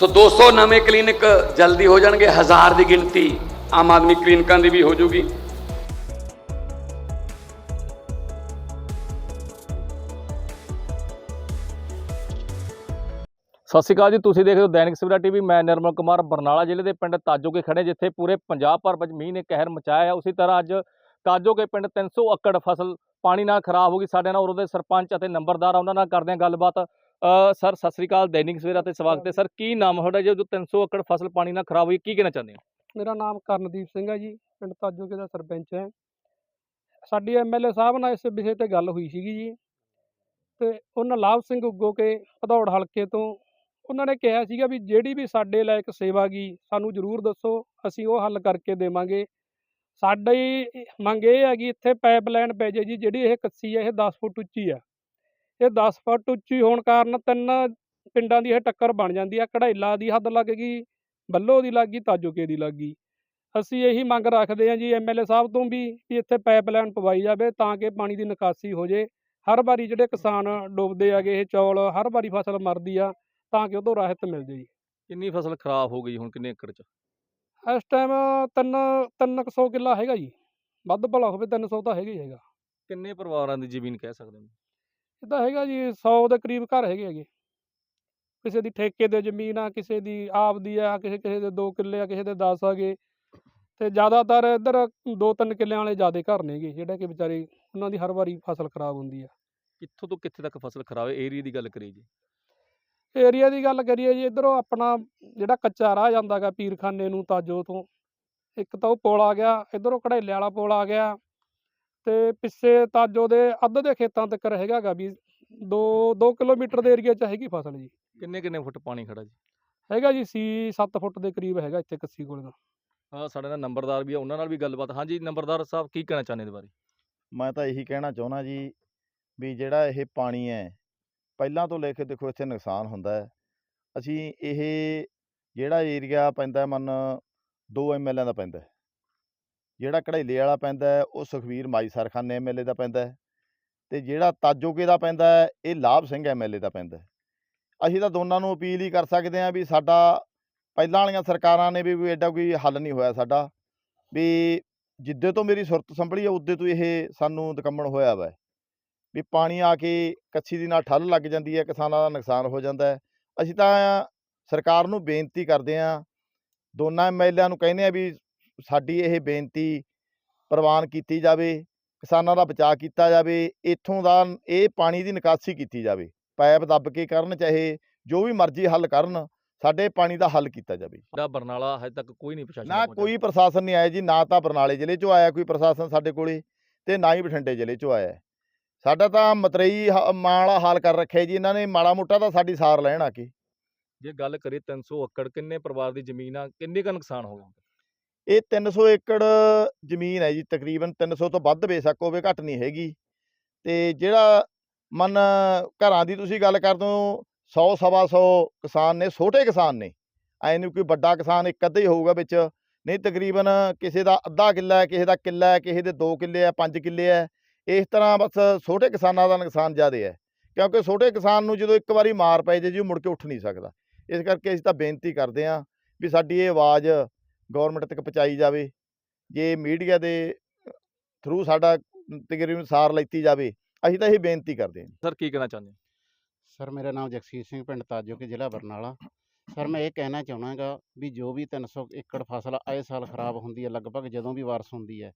ਸੋ 200 ਨਵੇਂ ਕਲੀਨਿਕ ਜਲਦੀ ਹੋ ਜਾਣਗੇ, ਹਜ਼ਾਰ ਦੀ ਗਿਣਤੀ ਆਮ ਆਦਮੀ ਕਲੀਨਿਕਾਂ ਦੀ ਵੀ ਹੋ ਜਾਊਗੀ ਸਤਿ ਸ਼੍ਰੀ ਅਕਾਲ ਜੀ, ਤੁਸੀਂ ਦੇਖ ਰਹੇ ਹੋ ਦੈਨਿਕ ਸਵੇਰਾ ਟੀਵੀ, ਮੈਂ ਨਿਰਮਲ ਕੁਮਾਰ, ਬਰਨਾਲਾ ਜ਼ਿਲ੍ਹੇ ਦੇ ਪਿੰਡ ਤਾਜੋਕੇ ਖੜੇ, ਜਿੱਥੇ ਪੂਰੇ ਪੰਜਾਬ ਭਰ ਵਿੱਚ ਮੀਂਹ ਨੇ ਕਹਿਰ ਮਚਾਇਆ ਹੈ। ਉਸੇ ਤਰ੍ਹਾਂ ਅੱਜ ਤਾਜੋਕੇ ਪਿੰਡ 300 ਏਕੜ ਫਸਲ ਪਾਣੀ ਨਾਲ ਖਰਾਬ ਹੋ ਗਈ। ਸਾਡੇ ਨਾਲ ਉਹਦੇ ਸਰਪੰਚ ਅਤੇ ਨੰਬਰਦਾਰ ਉਹਨਾਂ ਨਾਲ ਕਰਦੇ ਹਾਂ ਗੱਲਬਾਤ। ਸਰ ਸਤਿ ਸ਼੍ਰੀ ਅਕਾਲ ਦੈਨਿਕ ਸਵੇਰਾ ਤੇ ਸਵਾਗਤ ਹੈ। ਸਰ ਕੀ ਨਾਮ ਤੁਹਾਡਾ? ਜੀ ਜੋ 300 ਏਕੜ ਫਸਲ ਪਾਣੀ ਨਾਲ ਖਰਾਬ ਹੋਈ ਕੀ ਕਹਿਣਾ ਚਾਹੁੰਦੇ ਹੋ? ਮੇਰਾ ਨਾਮ ਕਰਨਦੀਪ ਸਿੰਘ ਹੈ ਜੀ ਪਿੰਡ ਤਾਜੋਕੇ ਦਾ ਸਰਪੰਚ ਹੈ। ਸਾਡੀ ਐਮਐਲਏ ਸਾਹਿਬ ਨਾਲ ਇਸ ਵਿਸ਼ੇ ਤੇ ਗੱਲ ਹੋਈ ਸੀਗੀ ਜੀ। ਤੇ ਉਹਨਾਂ ਲਾਭ ਸਿੰਘ ਉੱਗੋ ਕੇ ਭਦੌੜ ਹਲਕੇ ਤੋਂ ਉਹਨਾਂ ਨੇ ਕਿਹਾ ਸੀਗਾ ਵੀ ਜਿਹੜੀ ਵੀ ਸਾਡੇ ਲਾਇਕ ਸੇਵਾ ਗੀ ਸਾਨੂੰ ਜ਼ਰੂਰ ਦੱਸੋ ਅਸੀਂ ਉਹ ਹੱਲ ਕਰਕੇ ਦੇਵਾਂਗੇ। ਸਾਡੀ ਮੰਗ ਇਹ ਹੈਗੀ ਇੱਥੇ ਪਾਈਪਲਾਈਨ ਪੈ ਜੇ ਜੀ ਜਿਹੜੀ ਇਹ ਕੱਸੀ ਹੈ ਇਹ 10 ਫੁੱਟ ਉੱਚੀ ਆ ਇਹ 10 ਫੁੱਟ ਉੱਚੀ ਹੋਣ ਕਾਰਨ ਤਿੰਨ ਪਿੰਡਾਂ ਦੀ ਇਹ ਟੱਕਰ ਬਣ ਜਾਂਦੀ ਆ। ਕਢਾਈਲਾ ਦੀ ਹੱਦ ਲੱਗ ਗਈ ਬੱਲੋ ਦੀ ਲੱਗ ਗਈ ਤਾਜੋਕੇ ਦੀ ਲੱਗ ਗਈ। ਅਸੀਂ ਇਹੀ ਮੰਗ ਰੱਖਦੇ ਹਾਂ ਜੀ ਐਮਐਲਏ ਸਾਹਿਬ ਤੋਂ ਵੀ ਵੀ ਇੱਥੇ ਪਾਈਪਲਾਈਨ ਪਵਾਈ ਜਾਵੇ ਤਾਂ ਕਿ ਪਾਣੀ ਦੀ ਨਿਕਾਸੀ ਹੋ ਜੇ। ਹਰ ਵਾਰੀ ਜਿਹੜੇ ਕਿਸਾਨ ਡੁੱਬਦੇ ਆਗੇ ਇਹ ਚੌਲ ਹਰ ਵਾਰੀ ਫਸਲ ਮਰਦੀ ਆ ਤਾਂ ਕਿ ਉਹ ਤੋਂ ਰਾਹਤ ਮਿਲ ਜੇ ਜੀ। ਕਿੰਨੀ ਫਸਲ ਖਰਾਬ ਹੋ ਗਈ ਹੁਣ ਕਿੰਨੇ ਏਕੜ ਚ? ਇਸ ਟਾਈਮ ਤਿੰਨ ਤਿੰਨ ਕੁ ਸੌ ਕਿੱਲਾ ਹੈਗਾ ਜੀ। ਵੱਧ ਭਲਾ ਹੋਵੇ 300 ਤਾਂ ਹੈਗਾ ਹੀ ਹੈਗਾ। ਕਿੰਨੇ ਪਰਿਵਾਰਾਂ ਦੀ ਜ਼ਮੀਨ ਕਹਿ ਸਕਦੇ ਹੋ? ਇਹ ਤਾਂ ਹੈਗਾ ਜੀ 100 ਦੇ ਕਰੀਬ ਘਰ ਹੈਗੇ ਹੈਗੇ। ਕਿਸੇ ਦੀ ਠੇਕੇ ਤੇ ਜ਼ਮੀਨ ਆ ਕਿਸੇ ਦੀ ਆਪ ਦੀ ਆ ਕਿਸੇ ਕਿਸੇ ਦੇ 2 ਕਿੱਲੇ ਆ ਕਿਸੇ ਦੇ 10 ਆਗੇ ਤੇ ਜ਼ਿਆਦਾਤਰ ਇੱਧਰ 2-3 ਕਿੱਲਿਆਂ ਵਾਲੇ ਜ਼ਿਆਦੇ ਘਰ ਨੇਗੇ ਜਿਹੜੇ ਕਿ ਵਿਚਾਰੇ ਉਹਨਾਂ ਦੀ ਹਰ ਵਾਰੀ ਫਸਲ ਖਰਾਬ ਹੁੰਦੀ ਆ। ਕਿੱਥੋਂ ਤੋਂ ਕਿੱਥੇ ਤੱਕ ਫਸਲ ਖਰਾਬ ਹੈ? ਏਰੀਆ ਦੀ ਗੱਲ ਕਰੀਏ ਜੀ। ਏਰੀਆ ਦੀ ਗੱਲ ਕਰੀਏ ਜੀ ਇਧਰੋਂ ਆਪਣਾ ਜਿਹੜਾ ਕੱਚਾ ਰਾਹ ਜਾਂਦਾਗਾ ਪੀਰਖਾਨੇ ਨੂੰ ਤਾਜੋ ਤੋਂ। ਇੱਕ ਤਾਂ ਉਹ ਪੁਲ ਆ ਗਿਆ ਇਧਰੋਂ ਕੜੇਲੇ ਵਾਲਾ ਪੁਲ ਆ ਗਿਆ। ਤੇ ਪਿੱਛੇ ਤਾਜੋ ਦੇ ਅੱਧ ਦੇ ਖੇਤਾਂ ਤੱਕ ਹੈਗਾਗਾ ਵੀ 2 2 ਕਿਲੋਮੀਟਰ ਦੇ ਏਰੀਆ 'ਚ ਹੈਗੀ ਫਸਲ ਜੀ। ਕਿੰਨੇ ਕਿੰਨੇ ਫੁੱਟ ਪਾਣੀ ਖੜਾ ਜੀ? ਹੈਗਾ ਜੀ ਸੀ 7 ਫੁੱਟ ਦੇ ਕਰੀਬ ਹੈਗਾ ਇੱਥੇ ਕੱਸੀ ਕੋਲ ਦਾ। ਹਾਂ ਸਾਡੇ ਨਾਲ ਨੰਬਰਦਾਰ ਵੀ ਆ ਉਹਨਾਂ ਨਾਲ ਵੀ ਗੱਲਬਾਤ। ਹਾਂਜੀ ਨੰਬਰਦਾਰ ਸਾਹਿਬ ਕੀ ਕਹਿਣਾ ਚਾਹੁੰਦੇ ਇਹਦੇ ਬਾਰੇ? ਮੈਂ ਤਾਂ ਇਹੀ ਕਹਿਣਾ ਚਾਹੁੰਦਾ ਜੀ ਵੀ ਜਿਹੜਾ ਇਹ ਪਾਣੀ ਹੈ ਪਹਿਲਾਂ ਤੋਂ ਲੈ ਕੇ ਦੇਖੋ ਇੱਥੇ ਨੁਕਸਾਨ ਹੁੰਦਾ ਹੈ। ਅਸੀਂ ਇਹ ਜਿਹੜਾ ਏਰੀਆ ਪੈਂਦਾ ਮਨ ਦੋ ਐਮਐਲਏ ਦਾ ਪੈਂਦਾ। ਜਿਹੜਾ ਕੜਾਈਲੇ ਵਾਲਾ ਪੈਂਦਾ ਉਹ ਸੁਖਵੀਰ ਮਾਈ ਸਰਖਾਨੇ ਐਮਐਲਏ ਦਾ ਪੈਂਦਾ ਹੈ ਤੇ ਜਿਹੜਾ ਤਾਜੋਕੇ ਦਾ ਪੈਂਦਾ ਇਹ ਲਾਭ ਸਿੰਘ ਐਮਐਲਏ ਦਾ ਪੈਂਦਾ ਅਸੀਂ ਤਾਂ ਦੋਨਾਂ ਨੂੰ ਅਪੀਲ ਹੀ ਕਰ ਸਕਦੇ ਹਾਂ ਵੀ ਸਾਡਾ ਪਹਿਲਾਂ ਵਾਲੀਆਂ ਸਰਕਾਰਾਂ ਨੇ ਵੀ ਕੋਈ ਐਡਾ ਕੋਈ ਹੱਲ ਨਹੀਂ ਹੋਇਆ ਸਾਡਾ, ਵੀ ਜਿੱਦੇ ਤੋਂ ਮੇਰੀ ਸੁਰਤ ਸੰਭਲੀ ਆ, ਉਦੋਂ ਤੋਂ ਇਹ ਸਾਨੂੰ ਦਕੰਮਣ ਹੋਇਆ ਵਾ। ਵੀ ਪਾਣੀ ਆ ਕੇ ਕੱਛੀ ਦੀ ਨਾਲ ਠੱਲ ਲੱਗ ਜਾਂਦੀ ਹੈ, ਕਿਸਾਨਾਂ ਦਾ ਨੁਕਸਾਨ ਹੋ ਜਾਂਦਾ ਅਸੀਂ ਤਾਂ ਸਰਕਾਰ ਨੂੰ ਬੇਨਤੀ ਕਰਦੇ ਹਾਂ, ਦੋਨਾਂ ਐਮਐਲਏਆਂ ਨੂੰ ਕਹਿੰਦੇ ਆ ਵੀ ਸਾਡੀ ਇਹ ਬੇਨਤੀ ਪ੍ਰਵਾਨ ਕੀਤੀ ਜਾਵੇ ਕਿਸਾਨਾਂ ਦਾ ਬਚਾਅ ਕੀਤਾ ਜਾਵੇ ਇੱਥੋਂ ਦਾ ਇਹ ਪਾਣੀ ਦੀ ਨਿਕਾਸੀ ਕੀਤੀ ਜਾਵੇ ਪਾਈਪ ਦੱਬ ਕੇ ਕਰਨ ਚਾਹੇ ਜੋ ਵੀ ਮਰਜ਼ੀ ਹੱਲ ਕਰਨ ਸਾਡੇ ਪਾਣੀ ਦਾ ਹੱਲ ਕੀਤਾ ਜਾਵੇ ਦਾ ਬਰਨਾਲਾ ਹਜੇ ਤੱਕ ਕੋਈ ਨਹੀਂ ਪ੍ਰਸ਼ਾਸਨ ਨਾ। ਕੋਈ ਪ੍ਰਸ਼ਾਸਨ ਨਹੀਂ ਆਇਆ ਜੀ ਨਾ ਤਾਂ ਬਰਨਾਲੇ ਜ਼ਿਲ੍ਹੇ ਚੋਂ ਆਇਆ ਕੋਈ ਪ੍ਰਸ਼ਾਸਨ ਸਾਡੇ ਕੋਲੇ ਤੇ ਨਾ ਹੀ ਬਠਿੰਡੇ ਜ਼ਿਲ੍ਹੇ ਚੋਂ ਆਇਆ। ਸਾਡਾ ਤਾਂ ਮਤਰਈ ਹ- ਮਾਂ ਵਾਲਾ ਹਾਲ ਕਰ ਰੱਖਿਆ ਜੀ ਇਹਨਾਂ ਨੇ ਮਾੜਾ ਮੋਟਾ ਤਾਂ ਸਾਡੀ ਸਾਰ ਲੈਣ ਆ ਕੇ ਜੇ ਗੱਲ ਕਰੀਏ 300 ਏਕੜ ਕਿੰਨੇ ਪਰਿਵਾਰ ਦੀ ਜ਼ਮੀਨ ਆ ਕਿੰਨੇ ਕੁ ਨੁਕਸਾਨ ਹੋ ਗਿਆ ਇਹ 300 ਏਕੜ ਜ਼ਮੀਨ ਹੈ ਜੀ ਤਕਰੀਬਨ 300 ਤੋਂ ਵੱਧ ਬੇਸ਼ੱਕ ਹੋਵੇ, ਘੱਟ ਨਹੀਂ ਹੈਗੀ। ਤੇ ਜਿਹੜਾ ਮਨ ਘਰਾਂ ਦੀ ਤੁਸੀਂ ਗੱਲ ਕਰਦੇ ਹੋ 100 ਸਵਾ 100 ਕਿਸਾਨ ਨੇ, ਛੋਟੇ ਕਿਸਾਨ ਨੇ। ਐ ਨਹੀਂ ਕੋਈ ਵੱਡਾ ਕਿਸਾਨ ਇੱਕ ਅੱਧਾ ਹੀ ਹੋਊਗਾ ਵਿੱਚ। ਨਹੀਂ, ਤਕਰੀਬਨ ਕਿਸੇ ਦਾ ਅੱਧਾ ਕਿੱਲਾ ਹੈ, ਕਿਸੇ ਦਾ ਕਿੱਲਾ ਹੈ, ਕਿਸੇ ਦੇ 2 ਕਿੱਲੇ ਹੈ 5 ਕਿੱਲੇ ਹੈ। ਇਸ ਤਰ੍ਹਾਂ ਬਸ ਛੋਟੇ ਕਿਸਾਨਾਂ ਦਾ ਨੁਕਸਾਨ ਜ਼ਿਆਦਾ ਹੈ। ਕਿਉਂਕਿ ਛੋਟੇ ਕਿਸਾਨ ਨੂੰ ਜਦੋਂ ਇੱਕ ਵਾਰੀ ਮਾਰ ਪਏ ਜੇ ਜੀ, ਉਹ ਮੁੜ ਕੇ ਉੱਠ ਨਹੀਂ ਸਕਦਾ। ਇਸ ਕਰਕੇ ਅਸੀਂ ਤਾਂ ਬੇਨਤੀ ਕਰਦੇ ਹਾਂ ਵੀ ਸਾਡੀ ਇਹ ਆਵਾਜ਼ ਗਵਰਨਮੈਂਟ ਤੱਕ ਪਹੁੰਚਾਈ ਜਾਵੇ ਜੇ ਮੀਡੀਆ ਦੇ ਥਰੂ ਸਾਡਾ ਤਕਰੀਬਨ ਸਾਰ ਲੈਤੀ ਜਾਵੇ ਅਸੀਂ ਤਾਂ ਇਹ ਬੇਨਤੀ ਕਰਦੇ ਹਾਂ ਸਰ ਕੀ ਕਹਿਣਾ ਚਾਹੁੰਦੇ ਸਰ ਮੇਰਾ ਨਾਮ ਜਗਸੀਰ ਸਿੰਘ ਪਿੰਡ ਤਾਜੋ ਕੇ ਜ਼ਿਲ੍ਹਾ ਬਰਨਾਲਾ। ਸਰ ਮੈਂ ਇਹ ਕਹਿਣਾ ਚਾਹਣਾਗਾ ਵੀ ਜੋ ਵੀ 300 ਏਕੜ ਫਸਲ ਆਏ ਸਾਲ ਖਰਾਬ ਹੁੰਦੀ ਹੈ ਲਗਭਗ ਜਦੋਂ ਵੀ ਬਾਰਿਸ਼ ਹੁੰਦੀ ਹੈ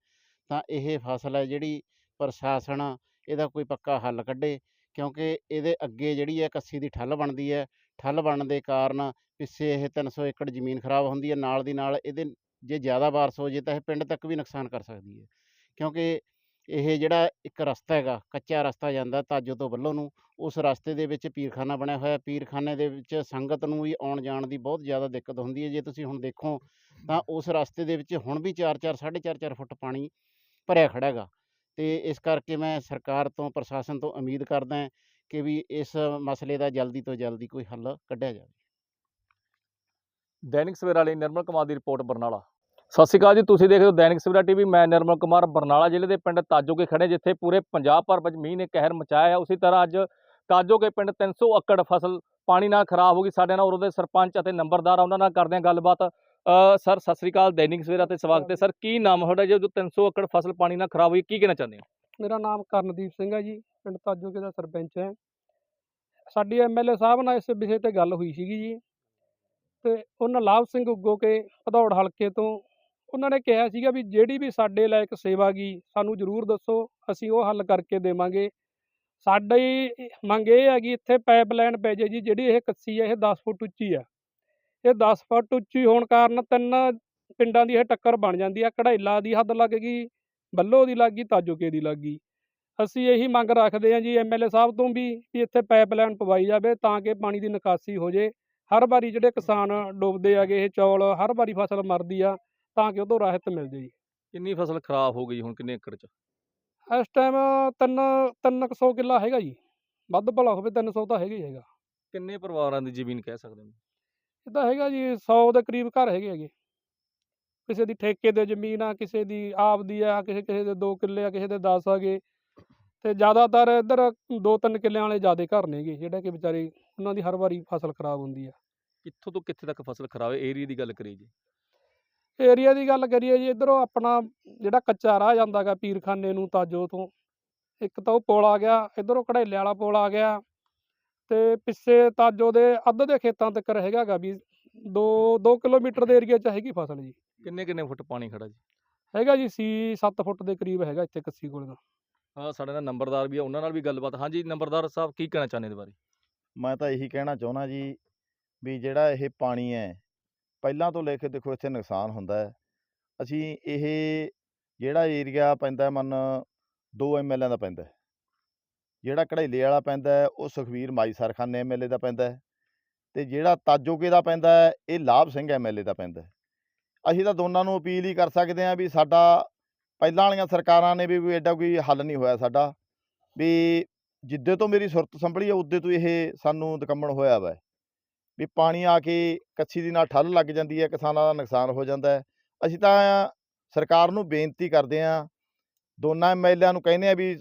ਤਾਂ ਇਹ ਫਸਲ ਹੈ ਜਿਹੜੀ ਪ੍ਰਸ਼ਾਸਨ ਇਹਦਾ ਕੋਈ ਪੱਕਾ ਹੱਲ ਕੱਢੇ ਕਿਉਂਕਿ ਇਹਦੇ ਅੱਗੇ ਜਿਹੜੀ ਹੈ ਕੱਸੀ ਦੀ ਠੱਲ ਬਣਦੀ ਹੈ ਠੱਲ ਬਣਨ ਦੇ ਕਾਰਨ ਪਿੱਛੇ ਇਹ 300 ਏਕੜ ਜ਼ਮੀਨ ਖਰਾਬ ਹੁੰਦੀ ਹੈ, ਨਾਲ ਦੀ ਨਾਲ ਇਹਦੇ ਜੇ ਜ਼ਿਆਦਾ ਬਾਰਿਸ਼ ਹੋ ਜੇ ਤਾਂ ਇਹ ਪਿੰਡ ਤੱਕ ਵੀ ਨੁਕਸਾਨ ਕਰ ਸਕਦੀ ਹੈ। ਕਿਉਂਕਿ ਇਹ ਜਿਹੜਾ ਇੱਕ ਰਸਤਾ ਹੈਗਾ, ਕੱਚਾ ਰਸਤਾ ਜਾਂਦਾ ਤਾਜੋ ਤੋਂ ਵੱਲੋਂ ਨੂੰ, ਉਸ ਰਸਤੇ ਦੇ ਵਿੱਚ ਪੀਰਖਾਨਾ ਬਣਿਆ ਹੋਇਆ। ਪੀਰਖਾਨੇ ਦੇ ਵਿੱਚ ਸੰਗਤ ਨੂੰ ਵੀ ਆਉਣ ਜਾਣ ਦੀ ਬਹੁਤ ਜ਼ਿਆਦਾ ਦਿੱਕਤ ਹੁੰਦੀ ਹੈ। ਜੇ ਤੁਸੀਂ ਹੁਣ ਦੇਖੋ ਤਾਂ ਉਸ ਰਸਤੇ ਦੇ ਵਿੱਚ ਹੁਣ ਵੀ 4-4 4.5 4 ਫੁੱਟ ਪਾਣੀ ਭਰਿਆ ਖੜਾ ਹੈਗਾ। ਤੇ ਇਸ ਕਰਕੇ ਮੈਂ ਸਰਕਾਰ ਤੋਂ, ਪ੍ਰਸ਼ਾਸਨ ਤੋਂ ਉਮੀਦ ਕਰਦਾ ਕਿ ਵੀ ਇਸ ਮਸਲੇ ਦਾ ਜਲਦੀ ਤੋਂ ਜਲਦੀ ਕੋਈ ਹੱਲ ਕੱਢਿਆ ਜਾਵੇ। ਦੈਨਿਕ ਸਵੇਰਾ ਲਈ ਨਿਰਮਲ ਕੁਮਾਰ ਦੀ ਰਿਪੋਰਟ ਬਰਨਾਲਾ। ਸਤਿ ਸ਼੍ਰੀ ਅਕਾਲ ਜੀ ਤੁਸੀਂ ਦੇਖ ਰਹੇ ਹੋ ਦੈਨਿਕ ਸਵੇਰਾ ਟੀਵੀ। ਮੈਂ ਨਿਰਮਲ ਕੁਮਾਰ ਬਰਨਾਲਾ ਜ਼ਿਲ੍ਹੇ ਦੇ ਪਿੰਡ ਤਾਜੋਕੇ ਖੜੇ ਜਿੱਥੇ ਪੂਰੇ ਪੰਜਾਬ ਭਰ ਵਿੱਚ ਮੀਂਹ ਨੇ ਕਹਿਰ ਮਚਾਇਆ ਹੈ। ਉਸੇ ਤਰ੍ਹਾਂ ਅੱਜ ਤਾਜੋਕੇ ਪਿੰਡ 300 ਏਕੜ ਫਸਲ ਪਾਣੀ ਨਾਲ ਖਰਾਬ ਹੋ ਗਈ। ਸਾਡੇ ਨਾਲ ਉਹਦੇ ਸਰਪੰਚ ਅਤੇ ਨੰਬਰਦਾਰ ਆ, ਉਹਨਾਂ ਨਾਲ ਕਰਦੇ ਹਾਂ ਗੱਲਬਾਤ। ਅ, ਸਰ ਸਤਿ ਸ਼੍ਰੀ ਅਕਾਲ ਦੈਨਿਕ ਸਵੇਰਾ ਤੇ ਸਵਾਗਤ ਹੈ। ਸਰ ਕੀ ਨਾਮ ਤੁਹਾਡਾ? ਜੀ ਜੋ 300 ਏਕੜ ਫਸਲ ਪਾਣੀ ਨਾਲ ਖਰਾਬ ਹੋਈ ਕੀ ਕਹਿਣਾ ਚਾਹੁੰਦੇ ਹੋ? ਮੇਰਾ ਨਾਮ ਕਰਨਦੀਪ ਸਿੰਘ ਹੈ ਜੀ। ਪਿੰਡ ਤਾਜੋਕੇ ਦਾ ਸਰਪੰਚ ਹੈ। ਸਾਡੀ ਐਮਐਲਏ ਸਾਹਿਬ ਨਾਲ ਇਸ ਵਿਸ਼ੇ ਤੇ ਗੱਲ ਹੋਈ ਸੀਗੀ ਜੀ। ਤੇ ਉਹਨਾਂ ਲਾਭ ਸਿੰਘ ਉੱਗੋ ਕੇ ਭਦੌੜ ਹਲਕੇ ਤੋਂ ਉਹਨਾਂ ਨੇ ਕਿਹਾ ਸੀਗਾ ਵੀ ਜਿਹੜੀ ਵੀ ਸਾਡੇ ਲਾਇਕ ਸੇਵਾ ਗਈ ਸਾਨੂੰ ਜ਼ਰੂਰ ਦੱਸੋ, ਅਸੀਂ ਉਹ ਹੱਲ ਕਰਕੇ ਦੇਵਾਂਗੇ। ਸਾਡੀ ਮੰਗ ਇਹ ਹੈਗੀ ਇੱਥੇ ਪਾਈਪਲਾਈਨ ਪੈ ਜੇ ਜੀ, ਜਿਹੜੀ ਇਹ ਕੱਸੀ ਹੈ, ਇਹ 10 ਫੁੱਟ ਉੱਚੀ ਆ। ਇਹ 10 ਫੁੱਟ ਉੱਚੀ ਹੋਣ ਕਾਰਨ ਤਿੰਨ ਪਿੰਡਾਂ ਦੀ ਇਹ ਟੱਕਰ ਬਣ ਜਾਂਦੀ ਆ। ਕਢਾਈਲਾ ਦੀ ਹੱਦ ਲੱਗ ਗਈ, ਬੱਲੋ ਦੀ ਲੱਗ ਗਈ ਤਾਜੋਕੇ ਦੀ ਲੱਗ ਗਈ। ਅਸੀਂ ਇਹੀ ਮੰਗ ਰੱਖਦੇ ਹਾਂ ਜੀ ਐਮਐਲਏ ਸਾਹਿਬ ਤੋਂ ਵੀ ਵੀ ਇੱਥੇ ਪਾਈਪਲਾਈਨ ਪਵਾਈ ਜਾਵੇ ਤਾਂ ਕਿ ਪਾਣੀ ਦੀ ਨਿਕਾਸੀ ਹੋ ਜੇ। ਹਰ ਵਾਰੀ ਜਿਹੜੇ ਕਿਸਾਨ ਡੁੱਬਦੇ ਹੈਗੇ ਇਹ ਚੌਲ ਹਰ ਵਾਰੀ ਫਸਲ ਮਰਦੀ ਆ ਤਾਂ ਕਿ ਉਹ ਤੋਂ ਰਾਹਤ ਮਿਲ ਜੇ ਜੀ। ਕਿੰਨੀ ਫਸਲ ਖਰਾਬ ਹੋ ਗਈ ਹੁਣ ਕਿੰਨੇ ਏਕੜ ਚ? ਇਸ ਟਾਈਮ ਤਿੰਨ ਤਿੰਨ ਕੁ ਸੌ ਕਿੱਲਾ ਹੈਗਾ ਜੀ। ਵੱਧ ਭਲਾ ਹੋਵੇ 300 ਤਾਂ ਹੈਗਾ ਹੀ ਹੈਗਾ। ਕਿੰਨੇ ਪਰਿਵਾਰਾਂ ਦੀ ਜ਼ਮੀਨ ਕਹਿ ਸਕਦੇ ਹਾਂ? ਇਹ ਤਾਂ ਹੈਗਾ ਜੀ 100 ਦੇ ਕਰੀਬ ਘਰ ਹੈਗੇ ਹੈਗੇ। ਕਿਸੇ ਦੀ ਠੇਕੇ ਤੇ ਜ਼ਮੀਨ ਆ ਕਿਸੇ ਦੀ ਆਪ ਦੀ ਆ ਕਿਸੇ ਕਿਸੇ ਦੇ 2 ਕਿੱਲੇ ਆ ਕਿਸੇ ਦੇ 10 ਹੈਗੇ। ਤੇ ਜ਼ਿਆਦਾਤਰ ਇੱਧਰ 2-3 ਕਿੱਲਿਆਂ ਵਾਲੇ ਜ਼ਿਆਦੇ ਘਰ ਨੇਗੇ ਜਿਹੜੇ ਕਿ ਵਿਚਾਰੇ ਉਹਨਾਂ ਦੀ ਹਰ ਵਾਰੀ ਫਸਲ ਖਰਾਬ ਹੁੰਦੀ ਆ। ਕਿੱਥੋਂ ਤੋਂ ਕਿੱਥੇ ਤੱਕ ਫਸਲ ਖਰਾਬ ਹੈ? ਏਰੀਆ ਦੀ ਗੱਲ ਕਰੀਏ ਜੀ। ਏਰੀਆ ਦੀ ਗੱਲ ਕਰੀਏ ਜੀ ਇਧਰੋਂ ਆਪਣਾ ਜਿਹੜਾ ਕੱਚਾ ਰਾਹ ਜਾਂਦਾ ਗਾ ਪੀਰਖਾਨੇ ਨੂੰ ਤਾਜੋ ਤੋਂ ਇੱਕ ਤਾਂ ਉਹ ਪੁਲ ਆ ਗਿਆ ਇਧਰੋਂ ਕੜੇਲੇ ਵਾਲਾ ਪੁਲ ਆ ਗਿਆ ਤੇ ਪਿੱਛੇ ਤਾਜੋ ਦੇ ਅੱਧ ਦੇ ਖੇਤਾਂ ਤੱਕ ਹੈਗਾ ਗਾ ਵੀ 2 2 ਕਿਲੋਮੀਟਰ ਦੇ ਏਰੀਆ 'ਚ ਹੈਗੀ ਫਸਲ ਜੀ। ਕਿੰਨੇ ਕਿੰਨੇ ਫੁੱਟ ਪਾਣੀ ਖੜਾ ਜੀ? ਹੈਗਾ ਜੀ ਸੀ 7 ਫੁੱਟ ਦੇ ਕਰੀਬ ਹੈਗਾ ਇੱਥੇ ਕੱਸੀ ਕੋਲ ਦਾ। ਸਾਡੇ ਨਾਲ ਨੰਬਰਦਾਰ ਵੀ ਆ ਉਹਨਾਂ ਨਾਲ ਵੀ ਗੱਲਬਾਤ। ਹਾਂਜੀ ਨੰਬਰਦਾਰ ਸਾਹਿਬ ਕੀ ਕਹਿਣਾ ਚਾਹੁੰਦੇ ਇਹਦੇ ਬਾਰੇ? ਮੈਂ ਤਾਂ ਇਹੀ ਕਹਿਣਾ ਚਾਹੁੰਦਾ ਜੀ ਵੀ ਜਿਹੜਾ ਇਹ ਪਾਣੀ ਹੈ ਪਹਿਲਾਂ ਤੋਂ ਲੈ ਕੇ ਦੇਖੋ ਇੱਥੇ ਨੁਕਸਾਨ ਹੁੰਦਾ ਹੈ। ਅਸੀਂ ਇਹ ਜਿਹੜਾ ਏਰੀਆ ਪੈਂਦਾ ਮਨ ਦੋ ਐਮਐਲਏ ਦਾ ਪੈਂਦਾ ਜਿਹੜਾ ਘੜੇਲੇ ਵਾਲਾ ਪੈਂਦਾ ਹੈ, ਉਹ ਸੁਖਵੀਰ ਮਾਈ ਸਰਖਾਨੇ ਐਮਐਲਏ ਦਾ ਪੈਂਦਾ ਹੈ। ਤੇ ਜਿਹੜਾ ਤਾਜੋਕੇ ਦਾ ਪੈਂਦਾ ਇਹ ਲਾਭ ਸਿੰਘ ਐਮਐਲਏ ਦਾ ਪੈਂਦਾ ਅਸੀਂ ਤਾਂ ਦੋਨਾਂ ਨੂੰ ਅਪੀਲ ਹੀ ਕਰ ਸਕਦੇ ਹਾਂ ਵੀ ਸਾਡਾ ਪਹਿਲਾਂ ਵਾਲੀਆਂ ਸਰਕਾਰਾਂ ਨੇ ਵੀ ਕੋਈ ਐਡਾ ਕੋਈ ਹੱਲ ਨਹੀਂ ਹੋਇਆ ਸਾਡਾ। ਵੀ ਜਿੱਦੇ ਤੋਂ ਮੇਰੀ ਸੁਰਤ ਸੰਭਲੀ ਹੈ ਉਦੋਂ ਤੋਂ ਇਹ ਸਾਨੂੰ ਦਕੰਮਣ ਹੋਇਆ ਵਾ। ਵੀ ਪਾਣੀ ਆ ਕੇ ਕੱਛੀ ਦੀ ਨਾਲ ਠੱਲ ਲੱਗ ਜਾਂਦੀ ਹੈ, ਕਿਸਾਨਾਂ ਦਾ ਨੁਕਸਾਨ ਹੋ ਜਾਂਦਾ ਅਸੀਂ ਤਾਂ ਸਰਕਾਰ ਨੂੰ ਬੇਨਤੀ ਕਰਦੇ ਹਾਂ, ਦੋਨਾਂ ਐਮਐਲਏਆਂ ਨੂੰ ਕਹਿੰਦੇ ਆ ਵੀ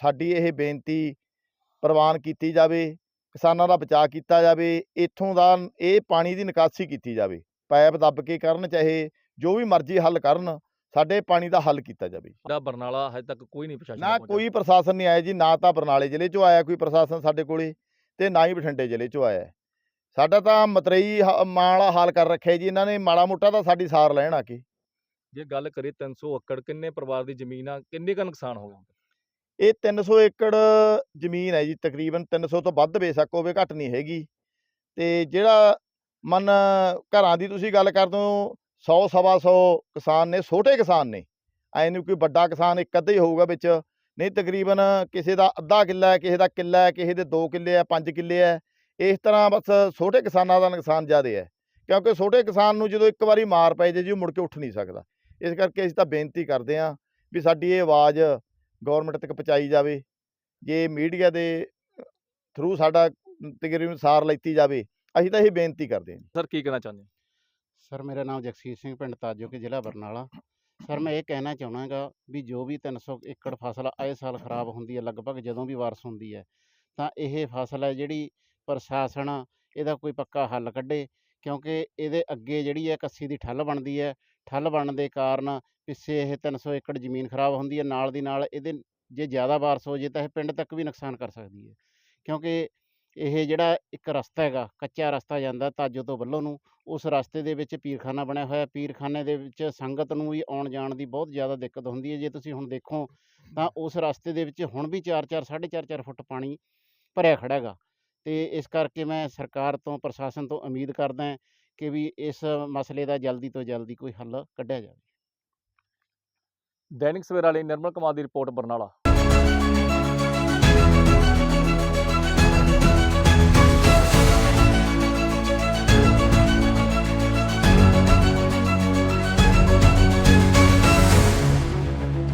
ਸਾਡੀ ਇਹ ਬੇਨਤੀ ਪ੍ਰਵਾਨ ਕੀਤੀ ਜਾਵੇ, ਕਿਸਾਨਾਂ ਦਾ ਬਚਾਅ ਕੀਤਾ ਜਾਵੇ, ਇੱਥੋਂ ਦਾ ਇਹ ਪਾਣੀ ਦੀ ਨਿਕਾਸੀ ਕੀਤੀ ਜਾਵੇ। ਪਾਈਪ ਦੱਬ ਕੇ ਕਰਨ, ਚਾਹੇ ਜੋ ਵੀ ਮਰਜ਼ੀ ਹੱਲ ਕਰਨ ਸਾਡੇ ਪਾਣੀ ਦਾ ਹੱਲ ਕੀਤਾ ਜਾਵੇ ਜਿਹੜਾ ਬਰਨਾਲਾ ਹਜੇ ਤੱਕ ਕੋਈ ਨਹੀਂ ਪ੍ਰਸ਼ਾਸਨ ਨਾ। ਕੋਈ ਪ੍ਰਸ਼ਾਸਨ ਨਹੀਂ ਆਇਆ ਜੀ ਨਾ ਤਾਂ ਬਰਨਾਲੇ ਜ਼ਿਲ੍ਹੇ ਚੋਂ ਆਇਆ ਕੋਈ ਪ੍ਰਸ਼ਾਸਨ ਸਾਡੇ ਕੋਲੇ ਤੇ ਨਾ ਹੀ ਬਠਿੰਡੇ ਜ਼ਿਲ੍ਹੇ ਚੋਂ ਆਇਆ। ਸਾਡਾ ਤਾਂ ਮਤਰਈ ਹ- ਮਾਂ ਵਾਲਾ ਹਾਲ ਕਰ ਰੱਖਿਆ ਜੀ ਇਹਨਾਂ ਨੇ ਮਾੜਾ ਮੋਟਾ ਤਾਂ ਸਾਡੀ ਸਾਰ ਲੈਣ ਆ ਕੇ ਜੇ ਗੱਲ ਕਰੀਏ 300 ਏਕੜ ਕਿੰਨੇ ਪਰਿਵਾਰ ਦੀ ਜ਼ਮੀਨ ਆ ਕਿੰਨੇ ਕੁ ਨੁਕਸਾਨ ਹੋ ਗਿਆ ਇਹ 300 ਏਕੜ ਜ਼ਮੀਨ ਹੈ ਜੀ ਤਕਰੀਬਨ 300 ਤੋਂ ਵੱਧ ਬੇਸ਼ੱਕ ਹੋਵੇ ਘੱਟ ਨਹੀਂ ਹੈਗੀ ਤੇ ਜਿਹੜਾ ਮਨ ਘਰਾਂ ਦੀ ਤੁਸੀਂ ਗੱਲ ਕਰਦੇ ਹੋ 100 ਸਵਾ 100 ਕਿਸਾਨ ਨੇ, ਛੋਟੇ ਕਿਸਾਨ ਨੇ। ਐ ਨਹੀਂ ਕੋਈ ਵੱਡਾ ਕਿਸਾਨ ਇੱਕ ਅੱਧਾ ਹੀ ਹੋਊਗਾ ਵਿੱਚ। ਨਹੀਂ, ਤਕਰੀਬਨ ਕਿਸੇ ਦਾ ਅੱਧਾ ਕਿੱਲਾ ਹੈ, ਕਿਸੇ ਦਾ ਕਿੱਲਾ ਹੈ, ਕਿਸੇ ਦੇ 2 ਕਿੱਲੇ ਹੈ 5 ਕਿੱਲੇ ਹੈ। ਇਸ ਤਰ੍ਹਾਂ ਬਸ ਛੋਟੇ ਕਿਸਾਨਾਂ ਦਾ ਨੁਕਸਾਨ ਜ਼ਿਆਦਾ ਹੈ। ਕਿਉਂਕਿ ਛੋਟੇ ਕਿਸਾਨ ਨੂੰ ਜਦੋਂ ਇੱਕ ਵਾਰੀ ਮਾਰ ਪੈ ਜੇ ਜੀ, ਉਹ ਮੁੜ ਕੇ ਉੱਠ ਨਹੀਂ ਸਕਦਾ। ਇਸ ਕਰਕੇ ਅਸੀਂ ਤਾਂ ਬੇਨਤੀ ਕਰਦੇ ਹਾਂ ਵੀ ਸਾਡੀ ਇਹ ਆਵਾਜ਼ ਗਵਰਨਮੈਂਟ ਤੱਕ ਪਹੁੰਚਾਈ ਜਾਵੇ। ਜੇ ਮੀਡੀਆ ਦੇ ਥਰੂ ਸਾਡਾ ਤਕਰੀਬਨ ਸਾਰ ਲੈਤੀ ਜਾਵੇ, ਅਸੀਂ ਤਾਂ ਇਹ ਬੇਨਤੀ ਕਰਦੇ ਹਾਂ ਸਰ, ਕੀ ਕਹਿਣਾ ਚਾਹੁੰਦੇ ਸਰ, ਮੇਰਾ ਨਾਮ ਜਗਸੀਰ ਸਿੰਘ ਪਿੰਡ ਤਾਜੋ ਕੇ ਜ਼ਿਲ੍ਹਾ ਬਰਨਾਲਾ। ਸਰ, ਮੈਂ ਇਹ ਕਹਿਣਾ ਚਾਹਣਾਗਾ ਵੀ ਜੋ ਵੀ 300 ਏਕੜ ਫਸਲ ਆਏ ਸਾਲ ਖਰਾਬ ਹੁੰਦੀ ਹੈ, ਲਗਭਗ ਜਦੋਂ ਵੀ ਵਾਰਸ਼ ਹੁੰਦੀ ਹੈ, ਤਾਂ ਇਹ ਫਸਲ ਹੈ ਜਿਹੜੀ ਪ੍ਰਸ਼ਾਸਨ ਇਹਦਾ ਕੋਈ ਪੱਕਾ ਹੱਲ ਕੱਢੇ, ਕਿਉਂਕਿ ਇਹਦੇ ਅੱਗੇ ਜਿਹੜੀ ਹੈ ਕੱਸੀ ਦੀ ਠੱਲ ਬਣਦੀ ਹੈ। ਠੱਲ ਬਣਨ ਦੇ ਕਾਰਨ ਪਿੱਛੇ ਇਹ 300 ਏਕੜ ਜ਼ਮੀਨ ਖਰਾਬ ਹੁੰਦੀ ਹੈ, ਨਾਲ ਦੀ ਨਾਲ ਇਹਦੇ ਜੇ ਜ਼ਿਆਦਾ ਬਾਰਿਸ਼ ਹੋ ਜੇ ਤਾਂ ਇਹ ਪਿੰਡ ਤੱਕ ਵੀ ਨੁਕਸਾਨ ਕਰ ਸਕਦੀ ਹੈ। ਕਿਉਂਕਿ ਇਹ ਜਿਹੜਾ ਇੱਕ ਰਸਤਾ ਹੈਗਾ ਕੱਚਾ ਰਸਤਾ ਜਾਂਦਾ ਤਾਜੋ ਤੋਂ ਵੱਲੋਂ ਨੂੰ ਉਸ ਰਸਤੇ ਦੇ ਵਿੱਚ ਪੀਰਖਾਨਾ ਬਣਿਆ ਹੋਇਆ। ਪੀਰਖਾਨੇ ਦੇ ਵਿੱਚ ਸੰਗਤ ਨੂੰ ਵੀ ਆਉਣ ਜਾਣ ਦੀ ਬਹੁਤ ਜ਼ਿਆਦਾ ਦਿੱਕਤ ਹੁੰਦੀ ਹੈ। ਜੇ ਤੁਸੀਂ ਹੁਣ ਦੇਖੋ ਤਾਂ ਉਸ ਰਸਤੇ ਦੇ ਵਿੱਚ ਹੁਣ ਵੀ 4-4 4.5 4 ਫੁੱਟ ਪਾਣੀ ਭਰਿਆ ਖੜਾ ਹੈਗਾ। ਤੇ ਇਸ ਕਰਕੇ ਮੈਂ ਸਰਕਾਰ ਤੋਂ ਪ੍ਰਸ਼ਾਸਨ ਤੋਂ ਉਮੀਦ ਕਰਦਾ ਹਾਂ ਕਿ ਵੀ ਇਸ ਮਸਲੇ ਦਾ ਜਲਦੀ ਤੋਂ ਜਲਦੀ ਕੋਈ ਹੱਲ ਕੱਢਿਆ ਜਾਵੇ। ਦੈਨਿਕ ਸਵੇਰਾ ਲਈ ਨਿਰਮਲ ਕੁਮਾਰ ਦੀ ਰਿਪੋਰਟ ਬਰਨਾਲਾ।